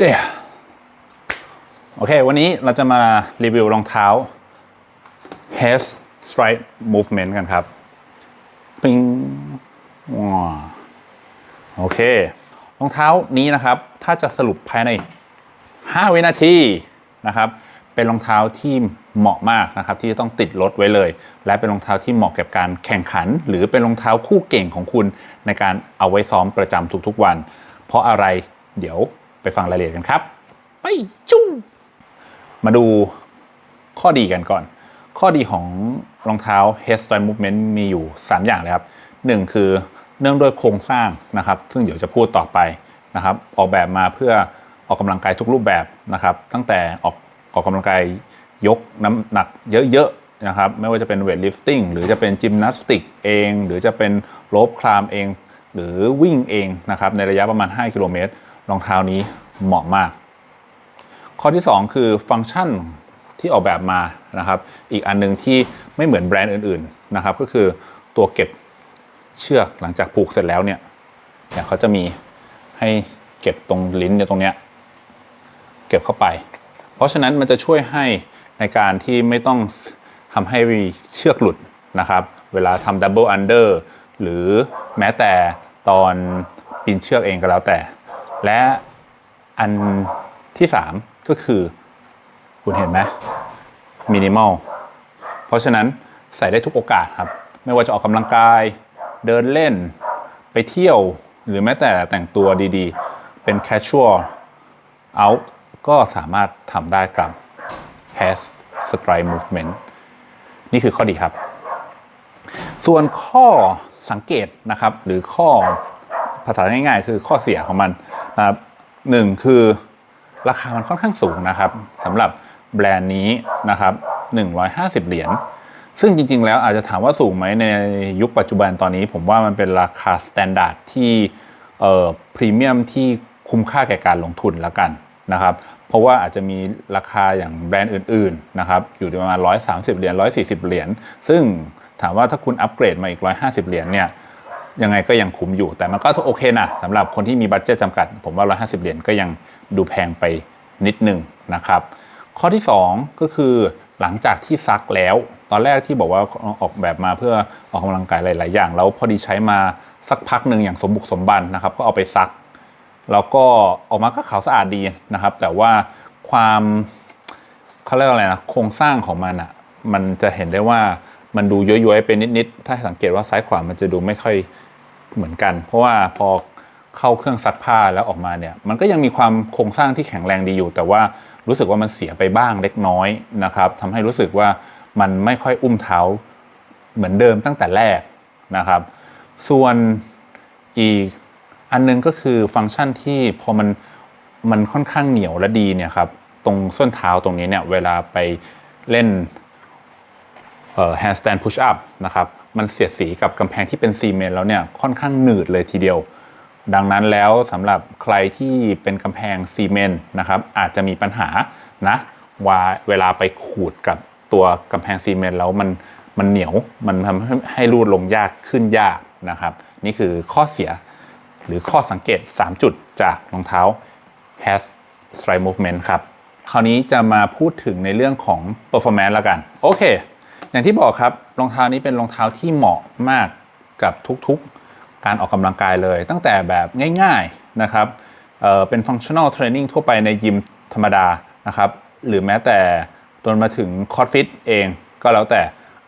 เย้โอเค วันนี้เราจะมารีวิวรองเท้า h a s Strike Movement กันครับ ปิงว้าโอเค รองเท้านี้นะครับ ถ้าจะสรุปภายใน 5 วินาทีนะครับ เป็นรองเท้าที่เหมาะมากนะครับ ที่จะต้องติดรถไว้เลย และเป็นรองเท้าที่เหมาะกับการแข่งขัน หรือเป็นรองเท้าคู่เก่งของคุณในการเอาไว้ซ้อมประจำทุกๆวัน เพราะอะไรเดี๋ยว ไปฟังรายละเอียดกันครับ ไปจุ้งมาดูข้อดีกันก่อน ข้อดีของรองเท้า Head Strike Movement มีอยู่ 3 อย่างเลยครับ 1 คือเนื่องด้วยโครงสร้างนะครับ ซึ่งเดี๋ยวจะพูดต่อไปนะครับ ออกแบบมาเพื่อออกกำลังกายทุกรูปแบบนะครับ ตั้งแต่ออกออกกำลังกายยกน้ำหนักเยอะๆนะครับ ไม่ว่าจะเป็นเวทลิฟติ้งหรือจะเป็นจิมนาสติกเอง หรือจะเป็นโลบคลามเอง หรือวิ่งเองนะครับ ในระยะประมาณ 5 กิโลเมตรรองเท้านี้ เหมาะมาก ข้อที่ 2 คือฟังก์ชันที่ออกแบบมานะครับ อีกอันหนึงที่ไม่เหมือนแบรนด์อื่นๆนะครับ ก็คือตัวเก็บเชือกหลังจากผูกเสร็จแล้วเนี่ยเนี่ยเขาจะมีให้เก็บตรงลิ้นเนี่ยตรงเนี้ยเก็บเข้าไป เพราะฉะนั้นมันจะช่วยให้ในการที่ไม่ต้องทำให้เชือกหลุดนะครับ เวลาทำดับเบิลอันเดอร์หรือแม้แต่ตอนปีนเชือกเองก็แล้วแต่ และ อันที่3ก็คือคุณเห็นไหมมินิมอลเพราะฉะนั้นใส่ได้ทุกโอกาสครับ ไม่ว่าจะออกกำลังกาย เดินเล่น ไปเที่ยว หรือแม้แต่แต่งตัวดีๆ เป็น casual out ก็สามารถทำได้กับ has stride movement นี่คือข้อดีครับ ส่วนข้อสังเกตนะครับ หรือข้อภาษาง่ายๆ คือข้อเสียของมันนะครับ หนึ่งคือราคามันค่อนข้างสูงนะครับสำหรับแบรนด์นี้นะครับ150 เหรียญซึ่งจริง ๆ แล้วอาจจะถามว่าสูงไหมในยุคปัจจุบันตอนนี้ ผมว่ามันเป็นราคาสแตนดาร์ดที่เอ่อพรีเมียมที่คุ้มค่าแก่การลงทุนแล้วกันนะครับ เพราะว่าอาจจะมีราคาอย่างแบรนด์อื่น ๆ นะครับ อยู่ประมาณ 130 เหรียญ 140 เหรียญ ซึ่งถามว่าถ้าคุณอัปเกรดมาอีก 150 เหรียญเนี่ย ยังไงก็ยังคุ้มอยู่ แต่มันก็โอเคนะสำหรับคนที่มีบัตเจตจำกัด ผมว่า 150 เหรียญก็ยังดูแพงไปนิดนึงนะครับ ข้อที่ 2 ก็คือหลังจากที่ซักแล้ว ตอนแรกที่บอกว่าออกแบบมาเพื่อออกกำลังกายหลาย ๆ อย่าง แล้วพอดีใช้มาสักพักหนึ่งอย่างสมบุกสมบันนะครับ ก็เอาไปซัก แล้วก็ออกมาก็ขาวสะอาดดีนะครับ แต่ว่าความเขาเรียกว่าอะไรนะโครงสร้างของมันอะ่ะมันจะเห็นได้ว่ามันดูย้อยๆไปนิด ๆ ถ้าสังเกตว่าซ้ายขวามันจะดูไม่ค่อย เหมือนกัน เพราะว่าพอเข้าเครื่องซักผ้าแล้วออกมาเนี่ย มันก็ยังมีความโครงสร้างที่แข็งแรงดีอยู่ แต่ว่ารู้สึกว่ามันเสียไปบ้างเล็กน้อยนะครับทำให้รู้สึกว่ามันไม่ค่อยอุ้มเท้าเหมือนเดิมตั้งแต่แรกนะครับ ส่วนอีกอันนึงก็คือฟังก์ชันที่พอมันมันค่อนข้างเหนียวและดีเนี่ยครับตรงส้นเท้าตรงนี้เนี่ยเวลาไปเล่น เอ่อ handstand push up นะครับมันเสียดสีกับกำแพงที่เป็นซีเมนต์แล้วเนี่ยค่อนข้างหนืดเลยทีเดียว ดังนั้นแล้วสำหรับใครที่เป็นกำแพงซีเมนต์นะครับอาจจะมีปัญหานะว่าเวลาไปขูดกับตัวกำแพงซีเมนต์แล้วมันมันเหนียวมันทำให้ใหรูดลงยากขึ้นยากนะครับ นี่คือข้อเสียหรือข้อสังเกต 3 จุดจากรองเท้า Has Stride Movement ครับ คราวนี้จะมาพูดถึงในเรื่องของ performance ละกัน โอเค อย่างที่บอกครับรองเท้านี้เป็นรองเท้าที่เหมาะมากกับทุกๆการออกกำลังกายเลย ตั้งแต่แบบง่ายๆนะครับเเป็น functional training ทั่วไปในยิมธรรมดานะครับหรือแม้แต่จนมาถึงคอร์ดฟิตเองก็แล้วแต่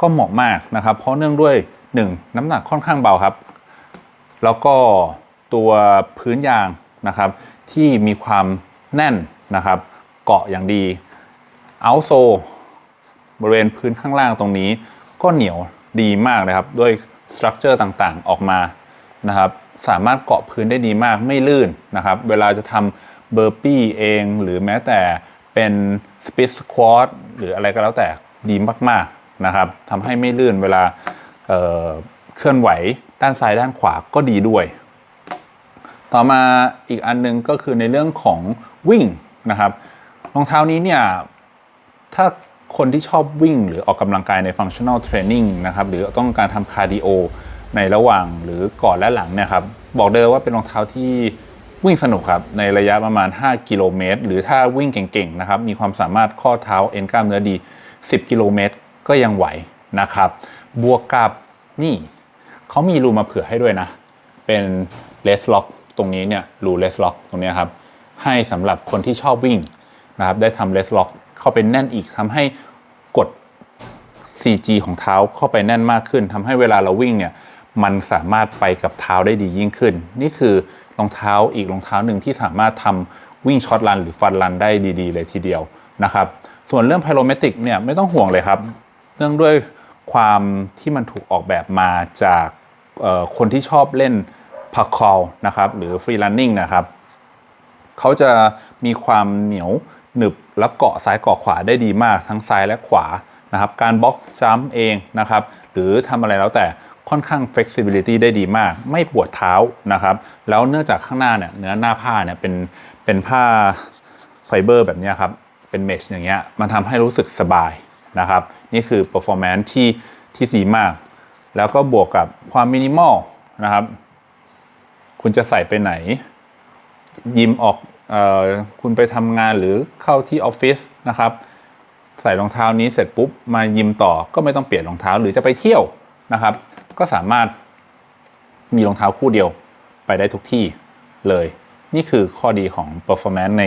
ก็เหมาะมากนะครับ เพราะเนื่องด้วย 1 น้ำหนักค่อนข้างเบาครับ แล้วก็ตัวพื้นยางนะครับที่มีความแน่นนะครับ เกาะอย่างดีเอาโซ บริเวณพื้นข้างล่างตรงนี้ ก็เหนียวดีมากนะครับด้วยสตรัคเจอร์ต่างๆออกมานะครับสามารถเกาะพื้นได้ดีมากไม่ลื่นนะครับ เวลาจะทำเบอร์ปี้เองหรือแม้แต่เป็นสปิสควอตหรืออะไรก็แล้วแต่ดีมากๆนะครับทำให้ไม่ลื่นเวลาเเคลื่อนไหวด้านซ้ายด้านขวาก็ดีด้วย ต่อมาอีกอันหนึงก็คือในเรื่องของวิ่งนะครับรองเท้านี้เนี่ยถ้า คนที่ชอบวิ่งหรือออกกำลังกายใน functional training นะครับหรือต้องการทำคาร์ดิโอในระหว่างหรือก่อนและหลังเนี่ยครับบอกเลยว่าเป็นรองเท้าที่วิ่งสนุกครับในระยะประมาณ 5 กิโลเมตร หรือถ้าวิ่งเก่งๆนะครับมีความสามารถข้อเท้าเอ็นกล้ามเนื้อดี 10 กิโลเมตรก็ยังไหวนะครับบวกกับนี่เขามีรูมาเผื่อให้ด้วยนะ เป็นเลสล็อกตรงนี้เนี่ยรูเลสล็อกตรงนี้ครับให้สำหรับคนที่ชอบวิ่งนะครับได้ทำเลสล็อก เข้าไปแน่นอีกทำให้กด CG ของเท้าเข้าไปแน่นมากขึ้นทำให้เวลาเราวิ่งเนี่ยมันสามารถไปกับเท้าได้ดียิ่งขึ้น นี่คือรองเท้าอีกรองเท้าหนึ่งที่สามารถทำวิ่งช็อตรันหรือฟันรันได้ดี ๆ เลยทีเดียวนะครับ ส่วนเรื่องไพโรเมตริกเนี่ยไม่ต้องห่วงเลยครับ เนื่องด้วยความที่มันถูกออกแบบมาจากคนที่ชอบเล่นพักคอลนะครับหรือฟรี r ันนิ่งนะครับเขาจะมีความเหนียว หนึบและเกาะซ้ายเกาะขวาได้ดีมากทั้งซ้ายและขวานะครับการบล็อกจัมป์เองนะครับหรือทำอะไรแล้วแต่ค่อนข้าง flexibility ได้ดีมาก ไม่ปวดเท้านะครับ แล้วเนื่องจากข้างหน้าเนี่ยเนื้อหน้าผ้าเนี่ยเป็นเป็นผ้าไฟเบอร์แบบนี้ครับ เป็นเมชอย่างเงี้ยมันทำให้รู้สึกสบายนะครับ นี่คือ performance ที่ที่ดีมาก แล้วก็บวกกับความมินิมอลนะครับ คุณจะใส่ไปไหน ยิมออก คุณไปทำงานหรือเข้าที่ออฟฟิศนะครับใส่รองเท้านี้เสร็จปุ๊บมายิมต่อก็ไม่ต้องเปลี่ยนรองเท้าหรือจะไปเที่ยวนะครับ ก็สามารถมีรองเท้าคู่เดียวไปได้ทุกที่เลย นี่คือข้อดีของ performance ใน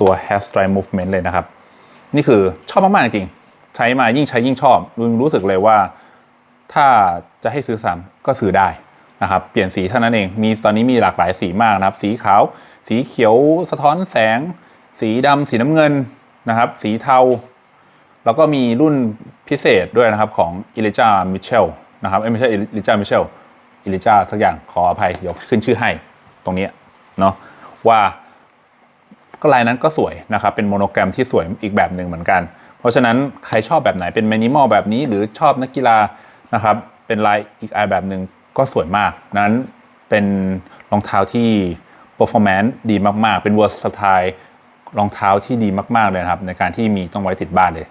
ตัว hair strike movement เลยนะครับ นี่คือชอบมาก ๆ จริงๆใช้มายิ่งใช้ยิ่งชอบรู้สึกเลยว่าถ้าจะให้ซื้อซ้ำก็ซื้อได้ นะครับเปลี่ยนสีเท่านั้นเองมีตอนนี้มีหลากหลายสีมากนะครับ สีขาว สีเขียวสะท้อนแสง สีดำสีน้ำเงินนะครับ สีเทา แล้วก็มีรุ่นพิเศษด้วยนะครับของ e l i j a Mitchell นะครับเอ้ยไม่ใช่ e l i j a Mitchell e l i j a สักอย่างขออภัยยวขึ้นชื่อให้ตรงนี้เนาะว่าก็ลายนั้นก็สวยนะครับ เป็นโมโนแกรมที่สวยอีกแบบหนึ่งเหมือนกัน เพราะฉะนั้นใครชอบแบบไหนเป็นมินิมอลแบบนี้ หรือชอบนักกีฬานะครับ เป็นลายอีกลายแบบหนึ่ง ก็สวยมาก นั้นเป็นรองเท้าที่ performance ดีมากๆ เป็น versatile รองเท้าที่ดีมากๆเลยครับ ในการที่มีต้องไว้ติดบ้านเลย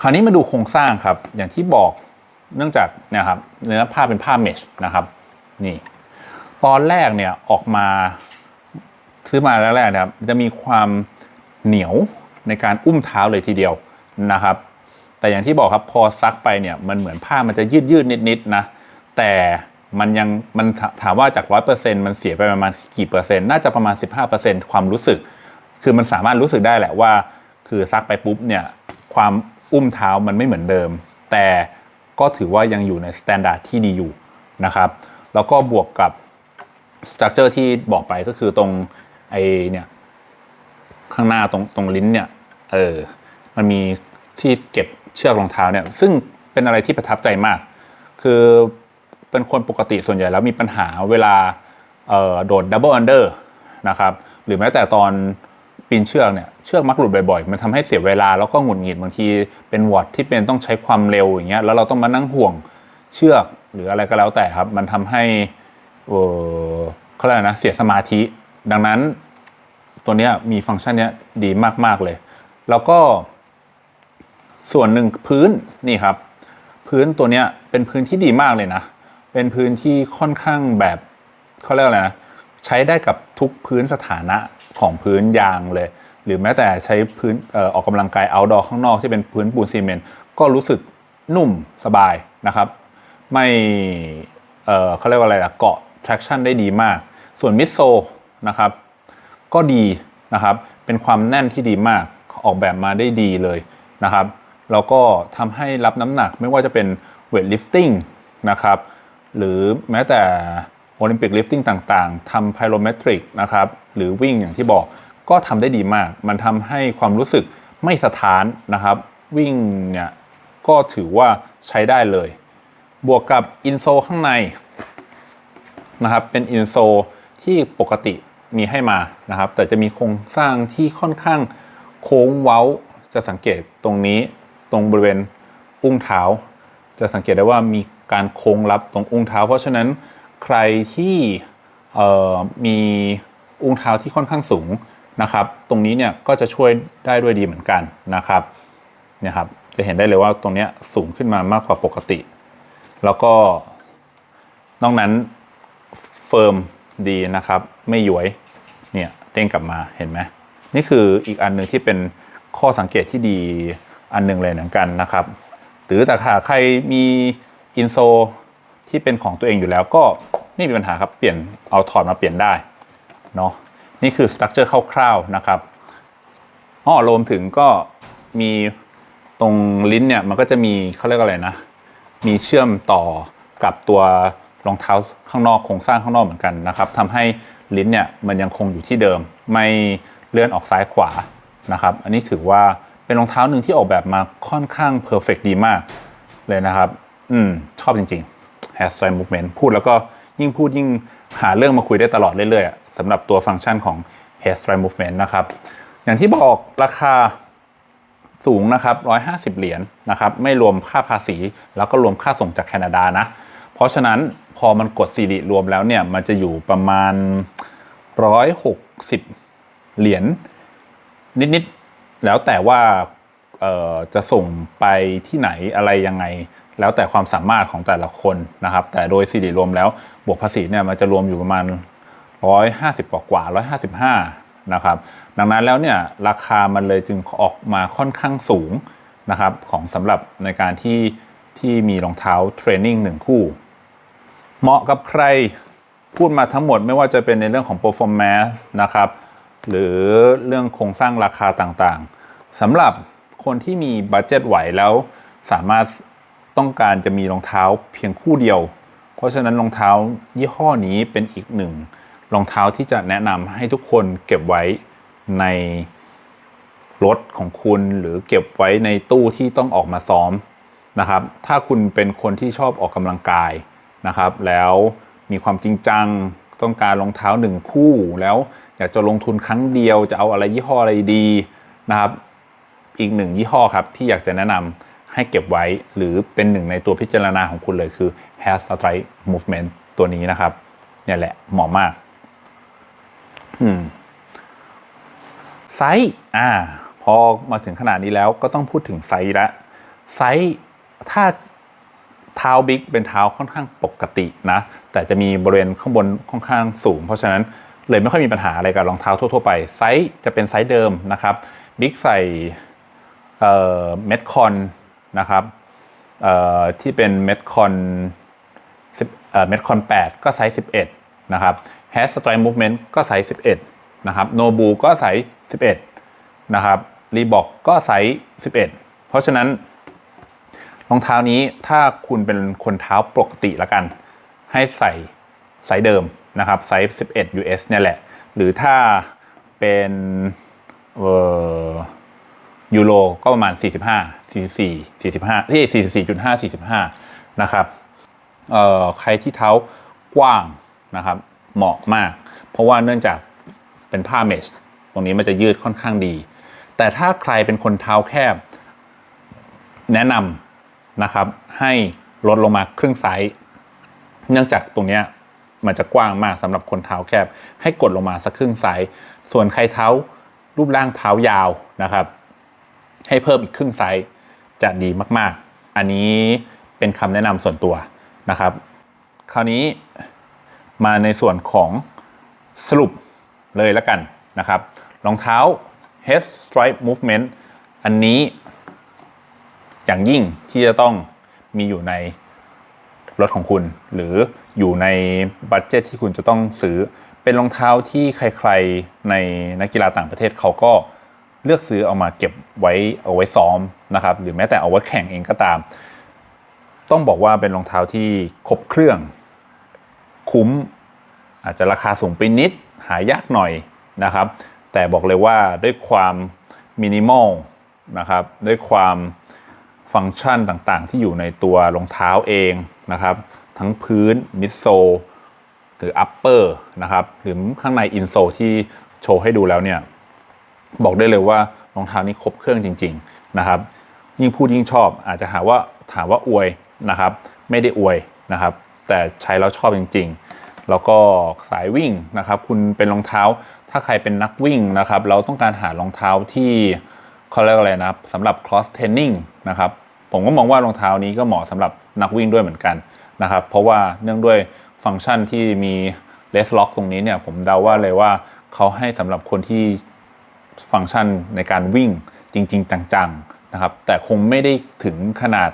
คราวนี้มาดูโครงสร้างครับ อย่างที่บอกเนื่องจากนะครับเนื้อผ้าเป็นผ้าเมชนะครับนี่ตอนแรกเนี่ยออกมาซื้อมาแรกๆนะครับจะมีความเหนียวในการอุ้มเท้าเลยทีเดียวนะครับ แต่อย่างที่บอกครับพอซักไปเนี่ยมันเหมือนผ้ามันจะยืดยืดๆนิดๆนะแต่ มันยังมันถามว่าจากร้อยเปอร์เซ็นต์มันเสียไปประมาณกี่เปอร์เซ็นต์น่าจะประมาณ15%ความรู้สึก คือมันสามารถรู้สึกได้แหละว่า คือซักไปปุ๊บเนี่ยความอุ้มเท้ามันไม่เหมือนเดิม แต่ก็ถือว่ายังอยู่ในสแตนดาร์ดที่ดีอยู่นะครับ แล้วก็บวกกับสตรัคเจอร์ที่บอกไปก็คือตรงไอเนี่ยข้างหน้าตรงตรงลิ้นเนี่ยเออมันมีที่เก็บเชือกรองเท้าเนี่ยซึ่งเป็นอะไรที่ประทับใจมาก คือ เป็นคนปกติส่วนใหญ่แล้วมีปัญหาเวลาโดดดับเบิลอันเดอร์นะครับหรือแม้แต่ตอนปีนเชือกเนี่ยเชือกมักหลุดบ่อยๆ มันทำให้เสียเวลาแล้วก็หงุดหงิดบางทีเป็นวอร์ดที่เป็นต้องใช้ความเร็วอย่างเงี้ยแล้วเราต้องมานั่งห่วงเชือกหรืออะไรก็แล้วแต่ครับ มันทำให้เขาเรียกนะเสียสมาธิ ดังนั้นตัวเนี้ยมีฟังก์ชันเนี้ยดีมากๆเลย แล้วก็ส่วนหนึ่งพื้นนี่ครับ พื้นตัวเนี้ยเป็นพื้นที่ดีมากเลยนะ เป็นพื้นที่ค่อนข้างแบบเขาเรียกอะไรนะใช้ได้กับทุกพื้นสถานะของพื้นยางเลย หรือแม้แต่ใช้พื้นออออกกำลังกาย outdoor ข้างนอกที่เป็นพื้นปูนซีเมนต์ก็รู้สึกนุ่มสบายนะครับ ไม่เเขาเรียกว่าอะไรล่ะเกาะ traction ได้ดีมาก ส่วนมิดโซนะครับ ก็ดีนะครับ เป็นความแน่นที่ดีมากออกแบบมาได้ดีเลยนะครับแล้วก็ทำให้รับน้ำหนักไม่ว่าจะเป็น weightlifting นะครับ หรือแม้แต่โอลิมปิกลิฟติ้งต่างๆทำ pyrometric นะครับหรือวิ่งอย่างที่บอกก็ทำได้ดีมาก มันทำให้ความรู้สึกไม่สะท้านนะครับ วิ่งเนี่ยก็ถือว่าใช้ได้เลย บวกกับอินโซข้างในนะครับเป็นอินโซที่ปกติมีให้มานะครับ แต่จะมีโครงสร้างที่ค่อนข้างโค้งเว้าจะสังเกตตรงนี้ตรงบริเวณอุ้งเท้า จะสังเกตได้ว่ามีการโค้งรับตรงอุ้งเท้า เพราะฉะนั้นใครที่มีอุ้งเท้าที่ค่อนข้างสูงนะครับ ตรงนี้เนี่ยก็จะช่วยได้ด้วยดีเหมือนกันนะครับเนี่ยครับจะเห็นได้เลยว่าตรงนี้สูงขึ้นมามากกว่าปกติ แล้วก็นอกนั้นเฟิร์มดีนะครับ ไม่ย้วยเนี่ยเด้งกลับมาเห็นไหมนี่คืออีกอันหนึ่งที่เป็นข้อสังเกตที่ดีอันหนึ่งเลยเหมือนกันนะครับ หรือแต่ถ้าใครมีอินโซที่เป็นของตัวเองอยู่แล้วก็ไม่มีปัญหาครับเปลี่ยนเอาถอดมาเปลี่ยนได้เนาะนี่คือสตรัคเจอร์คร่าวๆนะครับอ้อรวมถึงก็มีตรงลิ้นเนี่ยมันก็จะมีเขาเรียกอะไรนะ มีเชื่อมต่อกับตัวรองเท้าข้างนอกโครงสร้างข้างนอกเหมือนกันนะครับทำให้ลิ้นเนี่ยมันยังคงอยู่ที่เดิม ไม่เลื่อนออกซ้ายขวานะครับ อันนี้ถือว่า เป็นรองเท้าหนึ่งที่ออกแบบมาค่อนข้างเพอร์เฟกดีมากเลยนะครับ อืม ชอบจริงๆ Hair Style Movement พูดแล้วก็ยิ่งพูดยิ่งหาเรื่องมาคุยได้ตลอดเรื่อยๆสำหรับตัวฟังก์ชันของ Hair Style Movement นะครับ อย่างที่บอกราคาสูงนะครับ 150 เหรียญนะครับ ไม่รวมค่าภาษี แล้วก็รวมค่าส่งจากแคนาดานะ เพราะฉะนั้นพอมันกดซีรีรวมแล้วเนี่ย มันจะอยู่ประมาณ 160 เหรียญนิดๆ แล้วแต่ว่าจะส่งไปที่ไหนอะไรยังไง แล้วแต่ความสามารถของแต่ละคนนะครับ แต่โดยซีรีรวมแล้วบวกภาษีเนี่ยมันจะรวมอยู่ประมาณ 150 กว่ากว่า155 นะครับ ดังนั้นแล้วเนี่ยราคามันเลยจึงออกมาค่อนข้างสูงนะครับของสำหรับในการที่ที่มีรองเท้าเทรนนิ่งหนึ่งคู่ เหมาะกับใครพูดมาทั้งหมดไม่ว่าจะเป็นในเรื่องของ performance นะครับ หรือเรื่องโครงสร้างราคาต่างๆสำหรับคนที่มีบัตเจ็ตไหวแล้วสามารถต้องการจะมีรองเท้าเพียงคู่เดียว เพราะฉะนั้นรองเท้ายี่ห้อนี้เป็นอีกหนึ่งรองเท้าที่จะแนะนำให้ทุกคนเก็บไว้ในรถของคุณหรือเก็บไว้ในตู้ที่ต้องออกมาซ้อมนะครับ ถ้าคุณเป็นคนที่ชอบออกกำลังกายนะครับ แล้วมีความจริงจังต้องการรองเท้าหนึ่งคู่แล้ว อยากจะลงทุนครั้งเดียวจะเอาอะไรยี่ห้ออะไรดีนะครับ อีกหนึ่งยี่ห้อครับที่อยากจะแนะนำให้เก็บไว้หรือเป็นหนึ่งในตัวพิจารณาของคุณเลยคือ Hair Strike Movement ตัวนี้นะครับเนี่ยแหละเหมาะมากไซส์อ่า พอมาถึงขนาดนี้แล้วก็ต้องพูดถึงไซส์ละไซส์ถ้าเท้าบิ๊กเป็นเท้าค่อนข้างปกตินะ แต่จะมีบริเวณข้างบนค่อนข้างสูง เพราะฉะนั้น เลยไม่ค่อยมีปัญหาอะไรกับรองเท้าทั่วๆไปไซส์จะเป็นไซส์เดิมนะครับบิ๊กใส่เอ่อเม็ดคอนนะครับเอ่อที่เป็นเม็ดคอนเอ่อเม็ดคอน8ก็ไซส์11 นะครับ Hair Strike Movement ก็ไซส์11 นะครับโนบูก็ไซส์11 นะครับรีบอกก็ไซส์11 เพราะฉะนั้นรองเท้านี้ถ้าคุณเป็นคนเท้าปกติละกัน ให้ใส่ไซส์เดิม นะครับไซส์ 11 US เนี่ยแหละ หรือถ้าเป็นเอ่อยูโรก็ประมาณ 45 44 45ที่ 44.5 45 นะครับเอ่อใครที่เท้ากว้างนะครับ เหมาะมาก เพราะว่าเนื่องจากเป็นผ้าเมชตรงนี้มันจะยืดค่อนข้างดี แต่ถ้าใครเป็นคนเท้าแคบ แนะนำนะครับให้ลดลงมาครึ่งไซส์ เนื่องจากตรงนี้ มันจะกว้างมากสำหรับคนเท้าแคบ ให้กดลงมาสักครึ่งไซส์ส่วนใครเท้ารูปร่างเท้ายาวนะครับ ให้เพิ่มอีกครึ่งไซส์จะดีมากๆ อันนี้เป็นคำแนะนำส่วนตัวนะครับ คราวนี้มาในส่วนของสรุปเลยแล้วกันนะครับรองเท้า Head Stripe Movement อันนี้อย่างยิ่งที่จะต้องมีอยู่ในรถของคุณ หรือ อยู่ในบัตเจตที่คุณจะต้องซื้อ เป็นรองเท้าที่ใครๆในนักกีฬาต่างประเทศเขาก็เลือกซื้อเอามาเก็บไว้เอาไว้ซ้อมนะครับ หรือแม้แต่เอาไว้แข่งเองก็ตาม ต้องบอกว่าเป็นรองเท้าที่ครบเครื่อง คุ้ม อาจจะราคาสูงไปนิด หายากหน่อยนะครับ แต่บอกเลยว่าด้วยความมินิมอลนะครับ ด้วยความฟังก์ชันต่างๆ ที่อยู่ในตัวรองเท้าเองนะครับ ทั้งพื้นมิดโซหรืออัปเปอร์นะครับหรือข้างในอินโซที่โชว์ให้ดูแล้วเนี่ยบอกได้เลยว่ารองเท้านี้ครบเครื่องจริง ๆนะครับ ยิ่งพูดยิ่งชอบ อาจจะหาว่าถามว่าอวยนะครับ ไม่ได้อวยนะครับ แต่ใช้แล้วชอบจริง ๆ แล้วก็สายวิ่งนะครับ คุณเป็นรองเท้าถ้าใครเป็นนักวิ่งนะครับ เราต้องการหารองเท้าที่เขาเรียกอะไรนะครับสำหรับ cross training นะครับผมก็มองว่ารองเท้านี้ก็เหมาะสำหรับนักวิ่งด้วยเหมือนกัน นะครับเพราะว่าเนื่องด้วยฟังก์ชันที่มี less lock ตรงนี้เนี่ยผมเดาว่าเลยว่าเขาให้สำหรับคนที่ฟังก์ชันในการวิ่งจริง ๆ จังๆนะครับแต่คงไม่ได้ถึงขนาด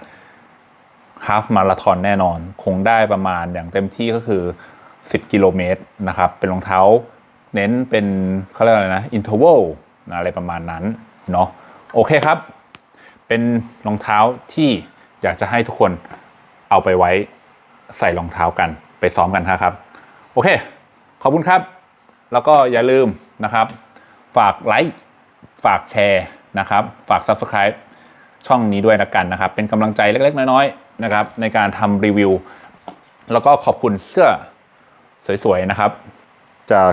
ฮาฟมาราธอนแน่นอน คงได้ประมาณอย่างเต็มที่ก็คือ 10 กิโลเมตรนะครับเป็นรองเท้าเน้นเป็นเขาเรียกอะไรนะอินเทอร์วลอะไรประมาณนั้นเนาะโอเคครับ เป็นรองเท้าที่อยากจะให้ทุกคนเอาไปไว้ ใส่รองเท้ากันไปซ้อมกันครับ โอเค ขอบคุณครับ แล้วก็อย่าลืมนะครับ ฝากไลค์ฝากแชร์นะครับ ฝาก Subscribe ช่องนี้ด้วยละกันนะครับ เป็นกำลังใจเล็ก ๆ น้อยๆนะครับ ในการทำรีวิว แล้วก็ขอบคุณเสื้อสวยๆนะครับ จาก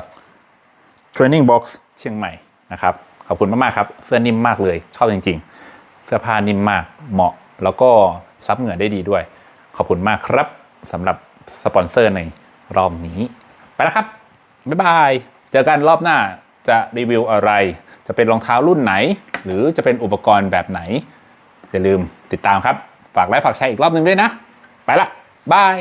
Training Box เชียงใหม่นะครับ ขอบคุณมากๆครับ เสื้อนิ่มมากเลย ชอบจริง ๆ เสื้อผ้านิ่มมากเหมาะ แล้วก็ซับเหงื่อได้ดีด้วย ขอบคุณมากครับ สำหรับสปอนเซอร์ในรอบนี้ ไปแล้วครับ บ๊ายบาย เจอกันรอบหน้าจะรีวิวอะไร จะเป็นรองเท้ารุ่นไหน หรือจะเป็นอุปกรณ์แบบไหน อย่าลืมติดตามครับ ฝากไลค์ฝากแชร์อีกรอบหนึ่งด้วยนะ ไปละบาย